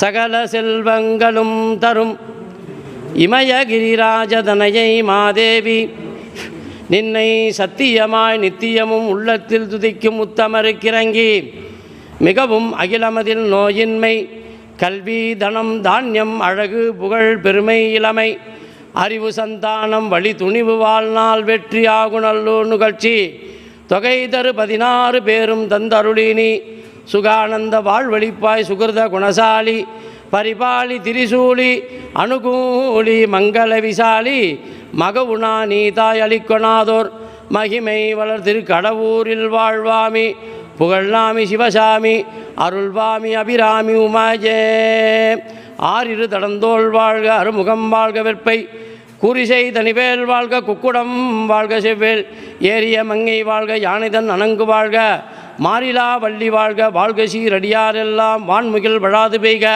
சகல செல்வங்களும் தரும். இமயகிரிராஜதனையை மாதேவி நின்னை சத்தியமாய் நித்தியமும் உள்ளத்தில் துதிக்கும் உத்தமருக்கிறங்கி மிகவும் அகிலமதில் நோயின்மை கல்வி தனம் தானியம் அழகு புகழ் பெருமை இளமை அறிவு சந்தானம் வழி துணிவு வாழ்நாள் வெற்றி ஆகுநல்லூர் நிகழ்ச்சி. தொகை தரு பதினாறு பேரும் தந்தருளினி. சுகானந்த வாழ்வழிப்பாய் சுகிருத குணசாலி பரிபாலி திரிசூலி அனுகூலி மங்கள விசாலி மகவுணா நீதாய் அளிக்கொணாதோர் மகிமை வளர் திருக்கடவூரில் வாழ்வாமி புகழ்நாமி சிவசாமி அருள்வாமி அபிராமி உமாஜே. ஆறிரு தடந்தோள் வாழ்க அருமுகம் வாழ்க வெற்பை குறிசை தனிவேல் வாழ்க குக்குடம் வாழ்க செவ்வேல் ஏரிய மங்கை வாழ்க யானைதன் அணங்கு வாழ்க மாறிலா வள்ளி வாழ்க வாழ்க சீரடியாரெல்லாம் வான்முகில் வழாது பெய்க.